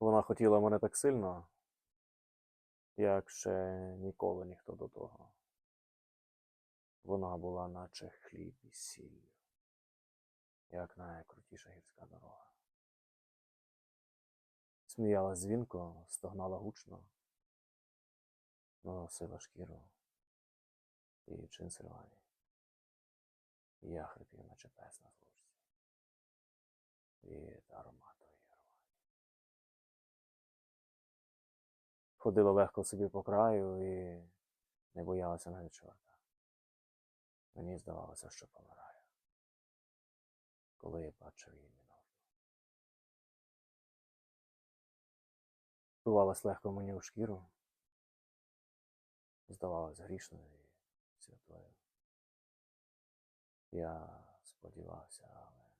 Вона хотіла мене так сильно, як ще ніколи ніхто до того. Вона була наче хліб із сіллю, як найкрутіша гірська дорога. Сміялась дзвінко, стогнала гучно, носила шкіру і чин сильвані. Я хрипів, наче пес на злучці. Ходила легко собі по краю і не боялася навіть чорта. Мені здавалося, що помираю, коли я бачив її міножну. Впивалась легко мені у шкіру, здавалась грішною і святою. Я сподівався, але не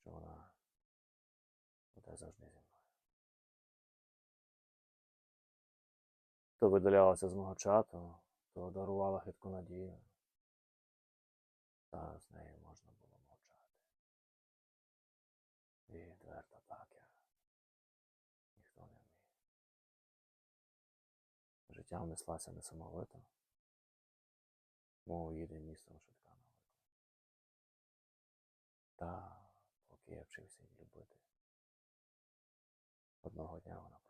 що вона буде завжди зі мною. То видалялася з мого чату, то дарувала хитку надію. Та з нею можна було мовчати. І відверто так я ніхто не вміє. Життя внеслася несамовито, мов їде містом швидка на. Та поки я вчився її любити, одного дня вона